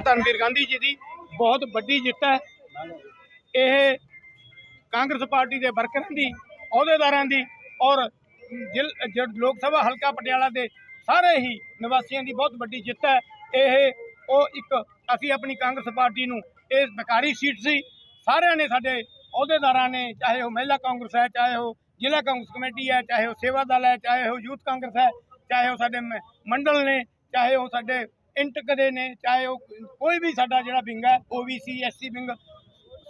ਧਰਮਵੀਰ ਗਾਂਧੀ ਜੀ ਦੀ ਬਹੁਤ ਵੱਡੀ ਜਿੱਤ ਹੈ। ਇਹ ਕਾਂਗਰਸ ਪਾਰਟੀ ਦੇ ਵਰਕਰਾਂ ਦੀ, ਅਹੁਦੇਦਾਰਾਂ ਦੀ ਔਰ ਜ਼ਿਲ- ਜ- ਲੋਕ ਸਭਾ ਹਲਕਾ ਪਟਿਆਲਾ ਦੇ ਸਾਰੇ ਹੀ ਨਿਵਾਸੀਆਂ ਦੀ ਬਹੁਤ ਵੱਡੀ ਜਿੱਤ ਹੈ। ਇਹ, ਉਹ ਇੱਕ ਅਸੀਂ ਆਪਣੀ ਕਾਂਗਰਸ ਪਾਰਟੀ ਨੂੰ ਇਹ ਬਕਾਰੀ ਸੀਟ ਸੀ। ਸਾਰਿਆਂ ਨੇ ਸਾਡੇ ਅਹੁਦੇਦਾਰਾਂ ਨੇ, ਚਾਹੇ ਉਹ ਮਹਿਲਾ ਕਾਂਗਰਸ ਹੈ, ਚਾਹੇ ਉਹ ਜ਼ਿਲ੍ਹਾ ਕਾਂਗਰਸ ਕਮੇਟੀ ਹੈ, ਚਾਹੇ ਉਹ ਸੇਵਾ ਦਲ ਹੈ, ਚਾਹੇ ਉਹ ਯੂਥ ਕਾਂਗਰਸ ਹੈ, ਚਾਹੇ ਉਹ ਸਾਡੇ ਮ- ਮੰਡਲ ਨੇ, ਚਾਹੇ ਉਹ ਸਾਡੇ ਇੰਟਕ ਦੇ ਨੇ, ਚਾਹੇ ਉਹ ਕੋਈ ਵੀ ਸਾਡਾ ਜਿਹੜਾ ਵਿੰਗ ਹੈ ਓਬੀਸੀ ਐਸਸੀ ਵਿੰਗ,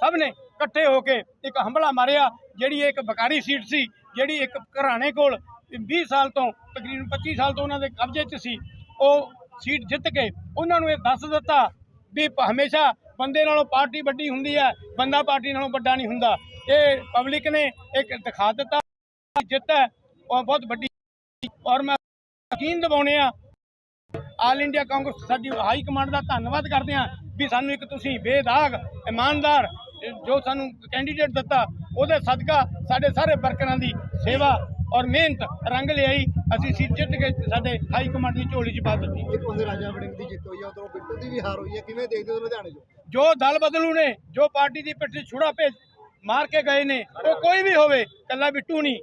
ਸਭ ਨੇ ਇਕੱਠੇ ਹੋ ਕੇ ਇੱਕ ਹਮਲਾ ਮਾਰਿਆ, ਜਿਹੜੀ ਇੱਕ ਬਕਾਰੀ ਸੀਟ ਸੀ, ਜਿਹੜੀ ਇੱਕ ਘਰਾਣੇ ਕੋਲ 20 ਸਾਲ ਤੋਂ, ਤਕਰੀਬਨ 25 ਸਾਲ ਤੋਂ ਉਹਨਾਂ ਦੇ ਕਬਜ਼ੇ 'ਚ ਸੀ, ਉਹ ਸੀਟ ਜਿੱਤ ਕੇ ਉਹਨਾਂ ਨੂੰ ਇਹ ਦੱਸ ਦਿੱਤਾ ਵੀ ਪ- ਹਮੇਸ਼ਾ ਬੰਦੇ ਨਾਲੋਂ ਪਾਰਟੀ ਵੱਡੀ ਹੁੰਦੀ ਹੈ, ਬੰਦਾ ਪਾਰਟੀ ਨਾਲੋਂ ਵੱਡਾ ਨਹੀਂ ਹੁੰਦਾ। ਇਹ ਪਬਲਿਕ ਨੇ ਇੱਕ ਦਿਖਾ ਦਿੱਤਾ ਜਿੱਤ ਹੈ, ਉਹ ਬਹੁਤ ਵੱਡੀ ਔਰ ਮੈਂ ਯਕੀਨ ਦਿਵਾਉਂਦੇ ਆ ਆਲ ਇੰਡੀਆ ਕਾਂਗਰਸ ਸਾਡੀ ਹਾਈ ਕਮਾਂਡ ਦਾ ਧੰਨਵਾਦ ਕਰਦੇ ਹਾਂ ਵੀ ਸਾਨੂੰ ਇੱਕ ਤੁਸੀਂ ਬੇਦਾਗ ਇਮਾਨਦਾਰ ਜੋ ਸਾਨੂੰ ਕੈਂਡੀਡੇਟ ਦਿੱਤਾ ਉਹਦੇ ਸਦਕਾ ਸਾਡੇ ਸਾਰੇ ਵਰਕਰਾਂ ਦੀ ਸੇਵਾ ਔਰ ਮਿਹਨਤ ਰੰਗ ਲਿਆਈ। ਅਸੀਂ ਸੀਟ ਜਿੱਤ ਕੇ ਸਾਡੇ ਹਾਈ ਕਮਾਂਡ ਦੀ ਝੋਲੀ 'ਚ ਪਾ ਦਿੱਤੀ। ਇੱਕ ਪਾਸੇ ਰਾਜਾ ਵੜਿੰਗ ਦੀ ਜਿੱਤ ਹੋਈ ਆ ਉਧਰੋਂ ਬਿੱਟੂ ਦੀ ਵੀ ਹਾਰ ਹੋਈ ਹੈ ਕਿਵੇਂ ਦੇਖਦੇ ਹੋ ਲੁਧਿਆਣੇ 'ਚ? ਜੋ ਦਲ ਬਦਲੂ ਨੇ ਜੋ ਪਾਰਟੀ ਦੀ ਪਿੱਠ 'ਤੇ ਛੁਰਾ ਭੇਜ ਮਾਰ ਕੇ ਗਏ ਨੇ ਉਹ ਕੋਈ ਵੀ ਹੋਵੇ ਕੱਲਾ ਬਿੱਟੂ ਨਹੀਂ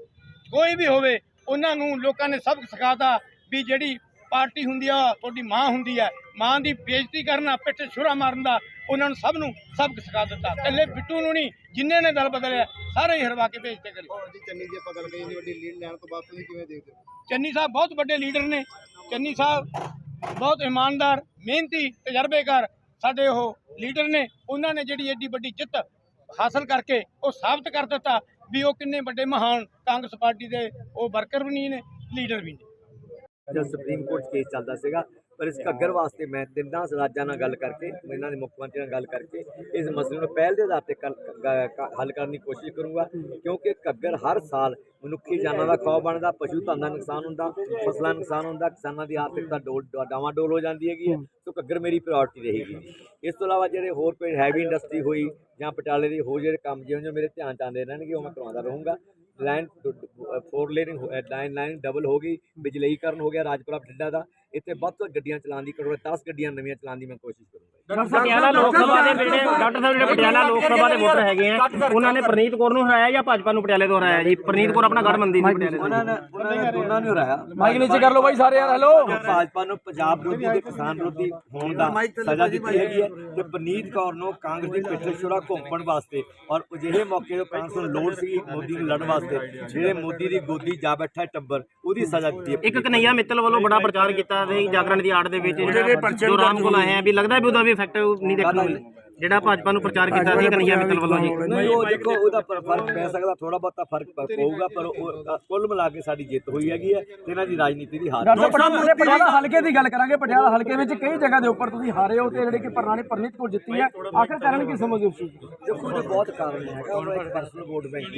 ਕੋਈ ਵੀ ਹੋਵੇ ਉਹਨਾਂ ਨੂੰ ਲੋਕਾਂ ਨੇ ਸਬਕ ਸਿਖਾਤਾ ਵੀ ਜਿਹੜੀ ਪਾਰਟੀ ਹੁੰਦੀ ਆ ਤੁਹਾਡੀ ਮਾਂ ਹੁੰਦੀ ਆ ਮਾਂ ਦੀ ਬੇਇੱਜ਼ਤੀ ਕਰਨਾ ਪਿੱਠ ਛੁਰਾ ਮਾਰਨ ਦਾ ਉਹਨਾਂ ਨੂੰ ਸਭ ਨੂੰ ਸਬਕ ਸਿਖਾ ਦਿੱਤਾ। ਕੱਲੇ ਬਿੱਟੂ ਨੂੰ ਨਹੀਂ ਜਿੰਨੇ ਨੇ ਦਲ ਬਦਲਿਆ ਸਾਰੇ ਹੀ ਹਰਵਾ ਕੇ ਭੇਜਤੇ ਕਰੇ ਜੀ ਚੰਨੀ ਆਪਾਂ ਗੱਲ ਕਰੀਏ ਇੰਨੀ ਵੱਡੀ ਲੀਡ ਲੈਣ ਤੋਂ ਬਾਅਦ ਤੁਸੀਂ ਕਿਵੇਂ ਦੇਖਦੇ ਹੋ? ਚੰਨੀ ਸਾਹਿਬ ਬਹੁਤ ਵੱਡੇ ਲੀਡਰ ਨੇ। ਚੰਨੀ ਸਾਹਿਬ ਬਹੁਤ ਇਮਾਨਦਾਰ ਮਿਹਨਤੀ ਤਜਰਬੇਕਾਰ ਸਾਡੇ ਉਹ ਲੀਡਰ ਨੇ। ਉਹਨਾਂ ਨੇ ਜਿਹੜੀ ਐਡੀ ਵੱਡੀ ਜਿੱਤ ਹਾਸਲ ਕਰਕੇ ਉਹ ਸਾਬਤ ਕਰ ਦਿੱਤਾ ਵੀ ਉਹ ਕਿੰਨੇ ਵੱਡੇ ਮਹਾਨ ਕਾਂਗਰਸ ਪਾਰਟੀ ਦੇ ਉਹ ਵਰਕਰ ਵੀ ਨਹੀਂ ਨੇ ਲੀਡਰ ਵੀ ਨੇ। ਜਦ ਸੁਪਰੀਮ ਕੋਰਟ ਕੇਸ ਚੱਲਦਾ ਸੀਗਾ ਪਰ ਇਸ ਘੱਗਰ ਵਾਸਤੇ ਮੈਂ ਤਿੰਨਾਂ ਰਾਜਾਂ ਨਾਲ ਗੱਲ ਕਰਕੇ ਇਹਨਾਂ ਦੇ ਮੁੱਖ ਮੰਤਰੀ ਨਾਲ ਗੱਲ ਕਰਕੇ ਇਸ ਮਸਲੇ ਨੂੰ ਪਹਿਲ ਦੇ ਆਧਾਰ ਤੇ ਹੱਲ ਕਰਨ ਦੀ ਕੋਸ਼ਿਸ਼ ਕਰੂੰਗਾ ਕਿਉਂਕਿ ਘੱਗਰ ਹਰ ਸਾਲ ਮਨੁੱਖੀ ਜਾਨਾਂ ਦਾ ਖੌਫ ਬਣਦਾ ਪਸ਼ੂ ਧਨ ਦਾ ਨੁਕਸਾਨ ਹੁੰਦਾ ਫਸਲਾਂ ਨੁਕਸਾਨ ਹੁੰਦਾ ਕਿਸਾਨਾਂ ਦੀ ਆਰਥਿਕਤਾ ਡੋਲ ਡਾਵਾਂ ਡੋਲ ਹੋ ਜਾਂਦੀ ਹੈਗੀ ਸੋ ਘੱਗਰ ਮੇਰੀ ਪ੍ਰਾਇੋਰਟੀ ਰਹੇਗੀ। ਇਸ ਤੋਂ ਇਲਾਵਾ ਜਿਹੜੇ ਹੋਰ ਕੋਈ ਹੈਵੀ ਇੰਡਸਟਰੀ ਹੋਈ ਜਾਂ ਪਟਿਆਲੇ ਦੇ ਹੋਰ ਜਿਹੜੇ ਕੰਮ ਜਿਉਂ ਜਿਉਂ ਮੇਰੇ ਧਿਆਨ ਚ ਆਉਂਦੇ ਰਹਿਣਗੇ ਉਹ ਮੈਂ ਕਰਵਾਉਂਦਾ ਰਹੂੰਗਾ। Line four lane line line double ਹੋ ਗਈ ਬਿਜਲਈਕਰਨ ਹੋ ਗਿਆ ਰਾਜਪੁਰਾ ਬਠਿੰਡਾ ਦਾ। ਇੱਥੇ ਵੱਧ ਤੋਂ ਵੱਧ ਗੱਡੀਆਂ ਚਲਾਉਣ ਦੀ ਕਰੋ 10 ਗੱਡੀਆਂ ਨਵੀਆਂ ਚਲਾਉਣ ਦੀ ਮੈਂ ਕੋਸ਼ਿਸ਼ ਕਰੂੰਗਾ ਪਟਿਆਲਾ ਲੋਕ ਸਭਾ ਦੇ ਜਿਹੜੇ ਡਾਕਟਰ ਸਾਹਿਬ ਜਿਹੜੇ ਪਟਿਆਲਾ ਲੋਕ ਸਭਾ ਦੇ ਵੋਟਰ ਹੈਗੇ ਆ ਉਹਨਾਂ ਨੇ ਪ੍ਰਨੀਤ ਕੌਰ ਨੂੰ ਹਰਾਇਆ ਜਾਂ ਭਾਜਪਾ ਨੂੰ ਪਟਿਆਲੇ ਤੋਂ ਹਰਾਇਆ ਜੀ? ਪ੍ਰਨੀਤ ਕੌਰ ਆਪਣਾ ਗੜਮੰਦੀ ਸੀ ਪਟਿਆਲੇ ਤੋਂ ਉਹਨਾਂ ਨੇ ਉਹਨਾਂ ਨੇ ਦੋਨਾਂ ਨੂੰ ਹਰਾਇਆ। ਮਾਈਕ ਨੀਚੇ ਕਰ ਲਓ ਬਾਈ ਸਾਰੇ ਯਾਰ ਹੈਲੋ। ਭਾਜਪਾ ਨੂੰ ਪੰਜਾਬ ਵਿਰੋਧੀ ਤੇ ਕਿਸਾਨ ਵਿਰੋਧੀ ਹੋਣ ਦਾ ਸਜ਼ਾ ਦਿੱਤੀ ਹੈਗੀ ਹੈ ਤੇ ਪਨੀਤ ਕੌਰ ਨੂੰ ਕਾਂਗਰਸ ਦੀ ਪਿੱਠ ਛੁਰਾ ਘੋਂਪਣ ਵਾਸਤੇ ਔਰ ਅਜਿਹੇ ਮੌਕੇ ਤੇ ਕਾਂਗਰਸ ਨੂੰ ਲੋੜ ਸੀ ਮੋਦੀ ਨੂੰ ਲੜਨ ਵਾਸਤੇ ਜਿਹੜੇ ਮੋਦੀ ਦੀ ਗੋਦੀ ਜਾ ਬੈਠਾ ਟੱਬਰ ਉਹਦੀ ਸਜ਼ਾ ਦਿੱਤੀ ਹੈ ਇੱਕ ਕਨਈਆ ਮਿੱਤਲ ਵੱਲੋਂ ਬੜਾ ਪ੍ਰਚਾਰ ਕੀਤਾ ਸੀ ਜਾਗਰਣ ਦੀ ਆੜ ਦੇ ਵਿੱਚ ਜਿਹੜਾ ਜੋ ਰਾਮ ਕੋਲ ਆਏ ਆ ਵੀ ਲੱਗਦਾ ਵੀ ਉਹਦਾ ਵੀ ਇਫੈਕਟ ਨਹੀਂ ਦੇਖਣ। ਜਿਹੜਾ ਭਾਜਪਾ ਨੂੰ ਪ੍ਰਚਾਰ ਕੀਤਾ ਸੀ ਕਨਈਆ ਮਿੱਤਲ ਵੱਲੋਂ ਜੀ ਨਹੀਂ ਉਹ ਦੇਖੋ ਉਹਦਾ ਫ਼ਰਕ ਪੈ ਸਕਦਾ ਥੋੜਾ ਬਹੁਤਾ ਫ਼ਰਕ ਪਊਗਾ ਪਰ ਕੁੱਲ ਮਿਲਾ ਕੇ ਸਾਡੀ ਜਿੱਤ ਹੋਈ ਹੈਗੀ ਹੈ ਤੇ ਇਹਨਾਂ ਦੀ ਰਾਜਨੀਤੀ ਦੀ ਹਾਰ ਹੈ। ਪਟਿਆਲਾ ਪਟਿਆਲਾ ਹਲਕੇ ਦੀ ਗੱਲ ਕਰਾਂਗੇ ਪਟਿਆਲਾ ਹਲਕੇ ਵਿੱਚ ਕਈ ਜਗ੍ਹਾ ਦੇ ਉੱਪਰ ਤੁਸੀਂ ਹਾਰੇ ਹੋ ਤੇ ਜਿਹੜੇ ਕਿ ਪ੍ਰਣਾਲੀ ਪ੍ਰਨੀਤ ਕੋਲ ਜਿੱਤੀ ਹੈ ਆਖਰ ਕਾਰਨ ਕੀ ਸਮਝਦੇ ਹੋ? ਦੇਖੋ ਉਹਦੇ ਬਹੁਤ ਕਾਰਨ ਹੈਗਾ ਉਹ ਇੱਕ ਪਰਸਨਲ ਵੋਟ ਬੈਂਕ